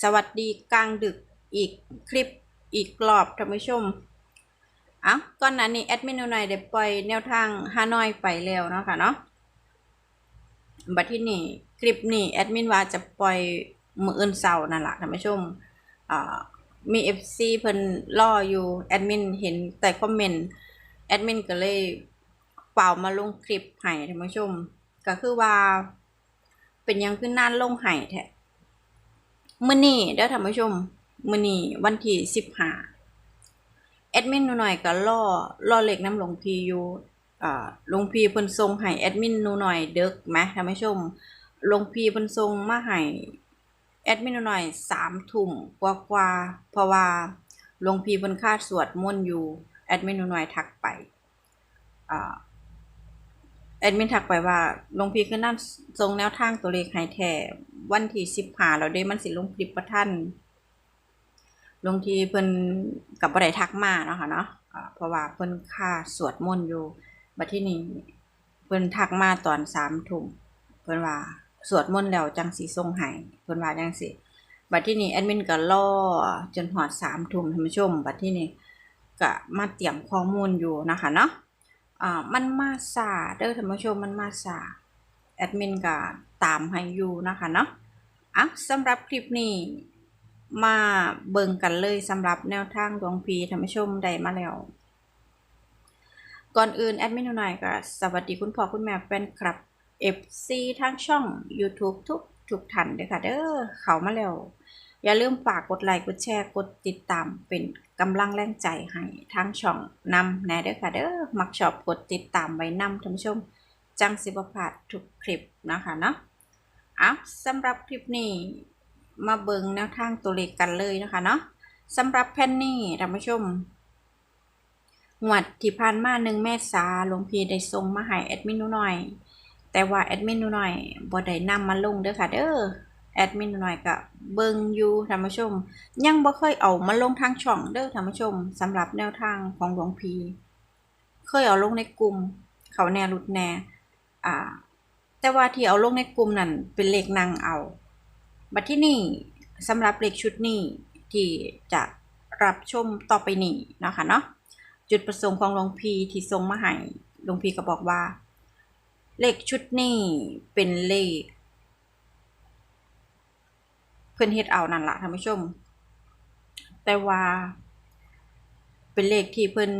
สวัสดีกลางดึกอีกคลิปอีกรอบท่านผู้ชมอ้าก่อนหน้านี้แอดมินหน่อยได้ปล่อยแนวทางฮานอยไปแล้วเนาะค่ะเนาะบัดที่นี่คลิปนี้แอดมินว่าจะปล่อยมืออื่นเสาร์นั่นแหละท่านผู้ชมอ่ามี FC เพิ่นรออยู่แอดมินเห็นแต่คอมเมนต์แอดมินก็เลยเป่ามาลงคลิปให้ท่านผู้ชม ก็คือว่า เป็นยังขึ้นนานลงไห้แท้ มื้อนี้เด้อท่านผู้ชมมื้อนี้วันที่15แอดมินหนูหน่อยก็รอรอเหล็กน้ำหลวงพีอยู่อ่าหลวงพีเพิ่นส่งให้แอดมินหนูหน่อยเด็กแหมท่านผู้ชมหลวงพีเพิ่นส่งมาให้แอดมินหนูหน่อย3ทุ่มกว่าๆเพราะว่าหลวงพีเพิ่นคาดสวดมนต์อยู่แอดมินนูหน่อยทักไปอ่า แอดมินทักไปว่าลงพีขึ้นนั่นทรงแนวทางตัวเลขให้แท้วันที่สิบหาเราได้มันสิลงคลิปประท่านลงทีเพิ่นกับบ่ได้ทักมาเนาะค่ะเนาะเพราะว่าเพิ่นค่าสวดมนต์อยู่บัดที่นี้เพิ่นทักมาตอนสามทุ่มเพิ่นว่าสวดมนต์แล้วจังสิส่งให้เพิ่นว่าจังสิบัดที่นี้แอดมินก็รอจนหอดสามทุ่มท่านผู้ชมบัดที่นี้ก็มาเตรียมข้อมูลอยู่นะคะเนาะ อ่ามันมาสาเด้อท่านผู้ชมมันมาสาแอดมินก็ตามให้อยู่นะคะเนาะอะสำหรับคลิปนี้มาเบิ่งกันเลยสำหรับแนวทางดวงพีท่านผู้ชมได้มาแล้ว ก่อนอื่น แอดมินหน่อยก็สวัสดีคุณพ่อคุณแม่แฟนคลับ FC ทางช่อง YouTube ทุกทุกท่านเด้อค่ะเด้อเข้ามาแล้ว อย่าลืมฝากกดไลค์กดแชร์กดติดตามเป็น กำลังแรงใจให้ทางช่องนำแน่เด้อค่ะเด้อมักชอบกดติดตามไว้นำท่านผู้ชม จังสิบพลาดทุกคลิปนะคะเนาะอะสำหรับคลิปนี้มาเบิงแนวทางตัวเลขกันเลยนะคะเนาะสำหรับแผ่นนี้ท่านผู้ชมงวดที่ผ่านมาหนึ่งเมษาหลวงพี่ได้ส่งมาให้แอดมินหนูหน่อย แต่ว่าแอดมินู้น่อยบ่ได้นำมาลงเด้อค่ะเด้อ แอดมินหน่อยก็เบิงยู่ท่านผู้ชม ยังบ่เคยเอามาลงทางช่องเด้อท่านผู้ชมสำหรับแนวทางของหลวงพีเคยเอาลงในกลุ่ม เขาแนรุดแน่อ่า แต่ว่าที่เอาลงในกลุ่มนั่นเป็นเลขนางเอาบัดที่นี่สำหรับเลขชุดนี้ที่จะรับชมต่อไปนี้นะคะเนาะจุดประสงค์ของหลวงพีที่ส่งมาให้หลวงพีก็บอกว่า เลขชุดนี้เป็นเลข เพิ่อนเฮ็ดเอานั่นล่ะท่านผู้ชม แต่ว่า เป็นเลขที่เพิ่น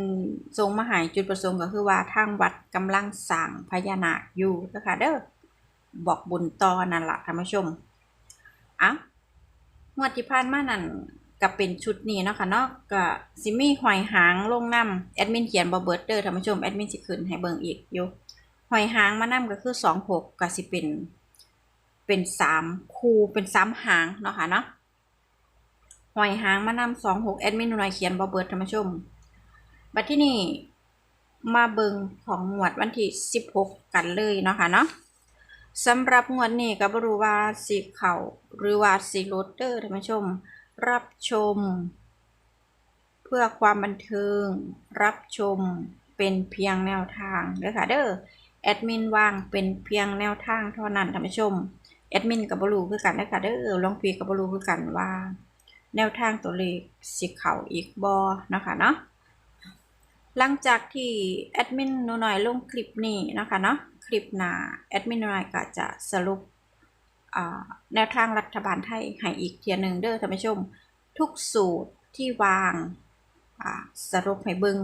ทรงมาหายจุดประสงค์ก็คือว่าทางวัดกำลังสร้างพญานาคอยู่นะคะเด้อบอกบุญต่อนั่นล่ะท่านผู้ชมอะงวดที่ผ่านมานั่นก็เป็นชุดนี้เนาะค่ะเนาะก็สิมี่หอยหางลงน้ำแอดมินเขียนบ่เบิร์ดเด้อท่านผู้ชมแอดมินสิขึ้นให้เบิ่งอีกอยู่หอยหางมานํก็คือ26ก็สิเป็น เป็นสามคูเป็นสามหางเนาะค่ะเนาะหอยหางมานำสองหกแอดมินหน่อยเขียนบอเบิร์ดท่านผู้ชมบัดที่นี่มาเบิงของงวดวันที่สิบหกกันเลยเนาะค่ะเนาะสำหรับงวดนี้ก็บรู้ว่าสีเขาหรือว่าสีโรเดอร์ท่านผู้ชม รับชม เพื่อความบันเทิง รับชมเป็นเพียงแนวทางเด้อค่ะเด้อแอดมินวางเป็นเพียงแนวทางเท่านั้นท่านผู้ชม แอดมินกับบรูคือกันนะคะเด้อลองพีกับบรูคือกันว่า แนวทางตัวเลขสิเขาอีกบอนะคะเนาะหลังจากที่แอดมินนูน่อยลงคลิปนี้นะคะเนาะคลิปหน้าแอดมินนูน่อยก็จะสรุปแนวทางรัฐบาลไทยให้อีกเทียหนึ่งเด้อท่านผู้ชม ทุกสูตรที่วางสรุปให้เบิง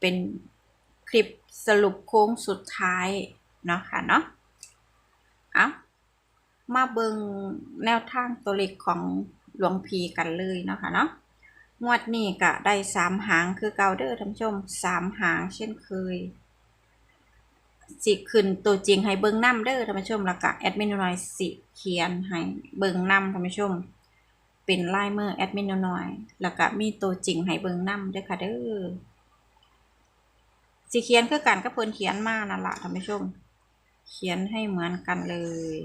เป็นคลิปสรุปโค้งสุดท้ายเนาะค่ะเนาะเอา มาเบิงแนวทางตัวเลขของหลวงพีกันเลยเนาะคะเนาะงวดนี้ก็ได้สามหางคือเกาเดอร์ท่านผู้ชมสามหางเช่นเคยสิขึ้นตัวจริงให้เบิงน้ำเด้อท่านผู้ชมแล้วก็แอดมินน้อยสิเขียนให้เบิงน้ำท่านผู้ชม เป็นลายมือแอดมินน้อยแล้วก็มีตัวจริงให้เบิงน้ำเด้อค่ะเด้อสิเขียนคือกันก็เพิ่นเขียนมานั่นละท่านผู้ชม เขียนให้เหมือนกันเลย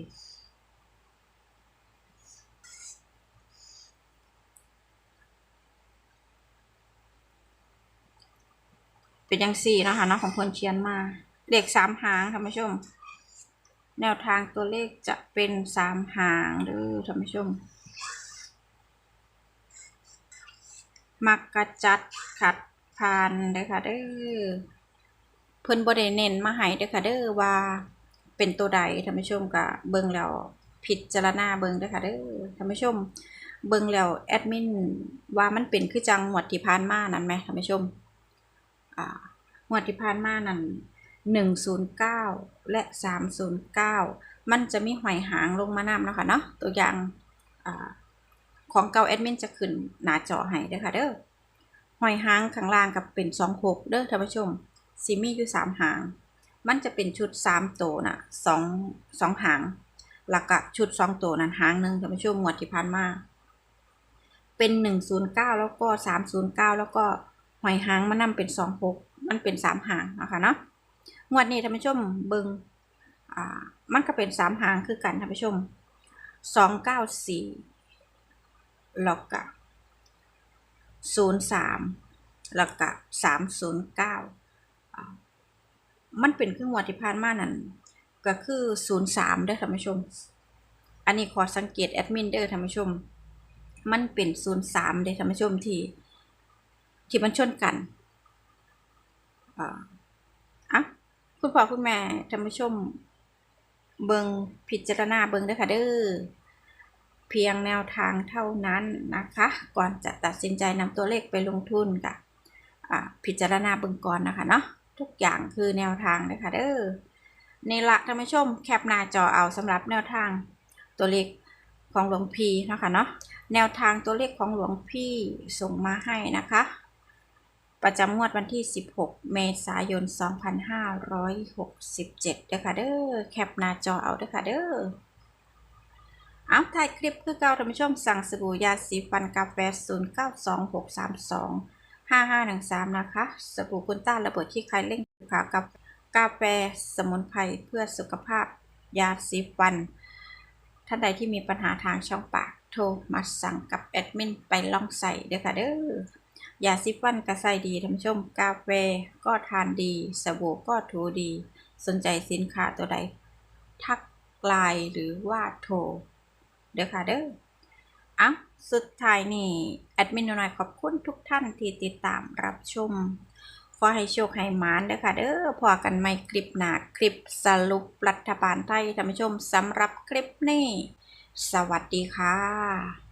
เป็นยังสี่นะคะน้องของคนเขียนมาเลขสามหางท่านผู้ชม แนวทางตัวเลขจะเป็นสามหางหรือท่านผู้ชม มักกระจัดขัดพานเด้อค่ะเด้อเพิ่นบ่ด้เน้นมาให้เด้อค่ะเด้อว่าเป็นตัวใดท่านผู้ชมกับเบิ่งแล้วผิดจารณาเบิ่งเด้อค่ะเด้อท่านผู้ชม เบิ่งแล้วแอดมินว่ามันเป็นคือจังหวัดที่ผ่านมานั่นไหมท่านผู้ชม งวดที่ผ่านมานั่น109และ309มันจะมีหอยหางลงมานำเนะค่ะเนาะตัวอย่างอของเก่าแอดมินจะขึ้นหน้าจอให้เด้อค่ะเด้อหอยหางข้างล่างกับเป็น2 6เด้อท่านผู้ชมสิมีอยู่3หาง มันจะเป็นชุด3ตัวน่ะ2 2หางแล้วก็ชุด2ตัวนั้นหางหนึ่งท่านผู้ชมงวดที่ผ่านมาเป็น109แล้วก็309แล้วก็ หอยหางมันนำเป็น26มันเป็น3หางนะคะเนาะงวดนี้ท่านผู้ชมเบิงอ่ามันก็เป็น3หางคือกันท่านผู้ชม294แล้วก็03แล้วก็309อ่ามันเป็นเครื่องวัดที่ผ่านมานั่นก็คือ03เด้อท่านผู้ชม อันนี้ขอสังเกตแอดมินเด้อท่านผู้ชม มันเป็น03เด้อท่านผู้ชมที่ ที่มันชนกันอะคุณพ่อคุณแม่ท่านผู้ชม เบิงพิจารณาเบิงด้อค่ะเด้อเพียงแนวทางเท่านั้นนะคะ ก่อนจะตัดสินใจนำตัวเลขไปลงทุนค่ะอ่าพิจารณาเบิงก่อนนะคะเนาะทุกอย่างคือแนวทางเลยค่ะเด้อในี่ละท่านผู้ชมแคปหน้าจอเอาสำหรับแนวทางตัวเลขของหลวงพี่นะคะเนาะแนวทางตัวเลขของหลวงพี่ส่งมาให้นะคะ ประจำงวดวันที่ 16 เมษายน 2567เด้อค่ะเด้อแคปหน้าจอเอาเด้อค่ะเด้อเอาถ่ายคลิปคือเก่าท่านผู้ชมสั่งสบู่ยาสีฟันกาแฟ 092632 5513 นะคะ สบู่คุณต้านระเบิดที่ใครเล่งขากับกาแฟสมุนไพรเพื่อสุขภาพยาสีฟัน ท่านใดที่มีปัญหาทางช่องปาก โทรมาสั่งกับแอดมินไปลองใส่เด้อค่ะเด้อ ยาซิฟันก็ใส่ดีท่านผู้ชม กาแฟก็ทานดี สบู่ก็ถูดี สนใจสินค้าตัวใด ทักไลน์หรือว่าโทร เด้อค่ะเด้ออะสุดท้ายนี่แอดมินหน่อยขอบคุณทุกท่านที่ติดตามรับชม ขอให้โชคให้หมานเด้อค่ะ เด้อพอกันไม่คลิปหนาคลิปสรุปรัฐบาลไทยท่านผู้ชมสำหรับคลิปนี้ สวัสดีค่ะ